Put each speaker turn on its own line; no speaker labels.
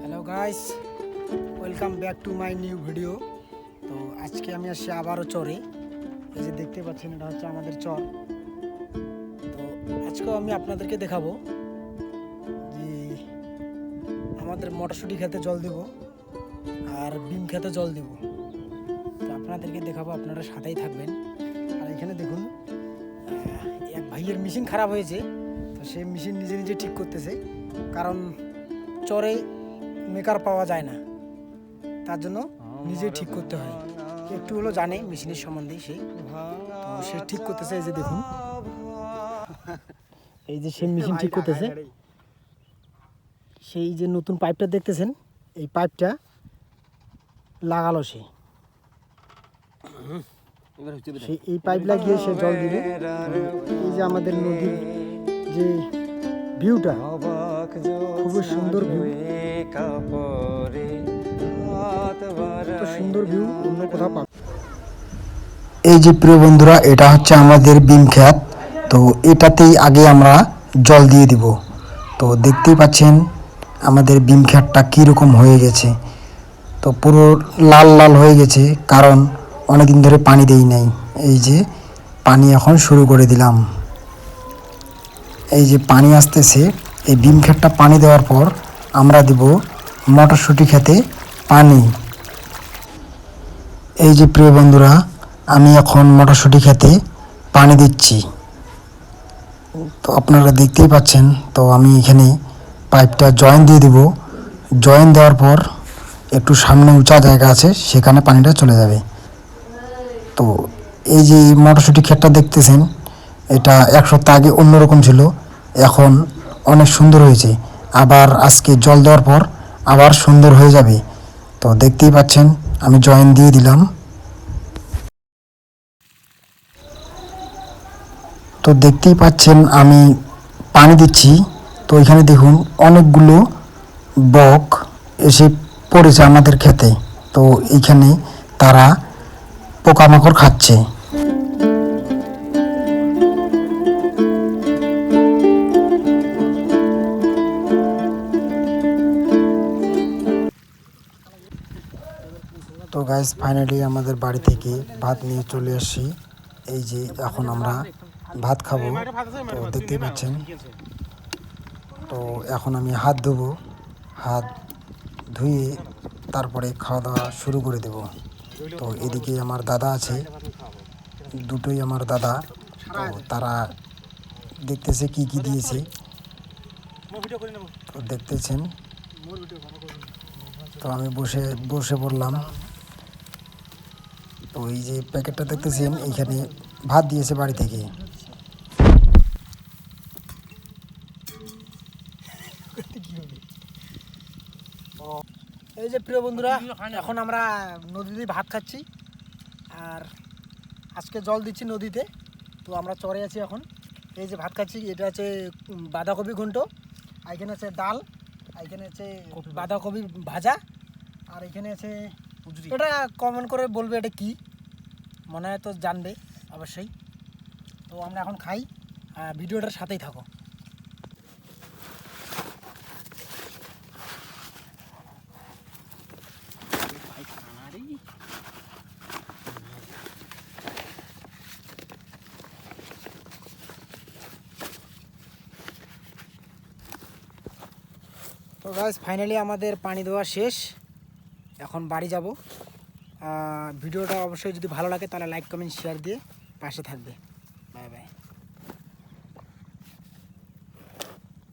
Hello guys welcome back to my new video তো আজকে আমি আসছি আবারও চরে। এই যে দেখতে পাচ্ছেন, এটা হচ্ছে আমাদের চর। তো আজকেও আমি আপনাদেরকে দেখাবো যে আমাদের মটরশুঁটি খেতে জল দেব আর বিম খেতে জল দেব। তো আপনাদেরকে দেখাবো, আপনারা সাথেই থাকবেন। আর এখানে দেখুন এক ভাইয়ের মেশিন খারাপ হয়েছে, তো সেই মেশিন নিজে নিজে ঠিক করতেছে। কারণ চরে মেকার পাওয়া যায় না। তার জন্য নিজে ঠিক করতে হয়। একটু হলো জানে মেশিনের সম্বন্ধে সে। সে ঠিক করতেছে এই যে দেখুন। এই যে সে মেশিন ঠিক করতেছে। সেই যে নতুন পাইপটা দেখতেছেন, এই পাইপটা লাগালো সে। সে এই পাইপ লাগিয়ে সে জল দিবে। এই যে আমাদের নদীর যে ভিউটা। খুবই সুন্দর ভিউ। সুন্দর ভিউ অন্য কোথাও পাবে এই যে প্রিয় বন্ধুরা এটা হচ্ছে আমাদের বিম খ্যাত। তো এটাতেই আগে আমরা জল দিয়ে দিব। তো দেখতেই পাচ্ছেন আমাদের বিম খ্যাতটা কীরকম হয়ে গেছে। তো পুরো লাল লাল হয়ে গেছে কারণ অনেকদিন ধরে পানি দেই নাই। এই যে পানি এখন শুরু করে দিলাম। এই যে পানি আসতেছে, এই বিম ক্ষেতটা পানি দেওয়ার পর আমরা দেব মটরশুঁটি খেতে পানি। এই যে প্রিয় বন্ধুরা, আমি এখন মটরশুঁটি খেতে পানি দিচ্ছি। তো আপনারা দেখতেই পাচ্ছেন, তো আমি এখানে পাইপটা জয়েন দিয়ে দেব। জয়েন দেওয়ার পর একটু সামনে উঁচা জায়গা আছে, সেখানে পানিটা চলে যাবে। তো এই যে মটরশুঁটি ক্ষেতটা দেখতেছেন এটা এক সপ্তাহ আগে অন্যরকম ছিল। এখন অনেক সুন্দর হয়েছে। আবার আজকে জল দেওয়ার পর আবার সুন্দর হয়ে যাবে। তো দেখতেই পাচ্ছেন, আমি জয়েন দিয়ে দিলাম। তো দেখতেই পাচ্ছেন, আমি পানি দিচ্ছি। তো এখানে দেখুন, অনেকগুলো বক এসে পড়েছে আমাদের খেতে তো এইখানে তারা পোকামাকড় খাচ্ছে। তো গাইজ ফাইনালি আমাদের বাড়ি থেকে ভাত নিয়ে চলে আসছি এই যে এখন আমরা ভাত খাব, তো দেখতেই পাচ্ছেন। তো এখন আমি হাত ধোবো, হাত ধুয়ে তারপরে খাওয়া দাওয়া শুরু করে দেব। তো এদিকে আমার দাদা আছে, দুটোই আমার দাদা, তো তারা দেখতেছে কি কি দিয়েছে। তো দেখতেছেন। তো আমি বসে বসে পড়লাম। তো এই যে প্যাকেটটা দেখতেছেন এইখানে ভাত দিয়েছে বাড়ি থেকে। এই যে প্রিয় বন্ধুরা এখন আমরা নদীতে ভাত খাচ্ছি আর আজকে জল দিচ্ছি নদীতে তো আমরা চরে আছি এখন। এই যে ভাত খাচ্ছি এটা হচ্ছে বাঁধাকপি ঘন্ট আর এখানে আছে ডাল আর এখানে আছে বাঁধাকপি ভাজা আর এখানে আছে এটা কমেন্ট করে বলবে এটা কি? মনে হয় তো জানবে অবশ্যই। তো আমরা এখন খাই ভিডিওটার সাথেই থাকো। তো গাইজ ফাইনালি আমাদের পানি দেওয়া শেষ। এখন বাড়ি যাব। ভিডিওটা অবশ্যই যদি ভালো লাগে তাহলে লাইক কমেন্ট শেয়ার দিয়ে পাশে থাকবে।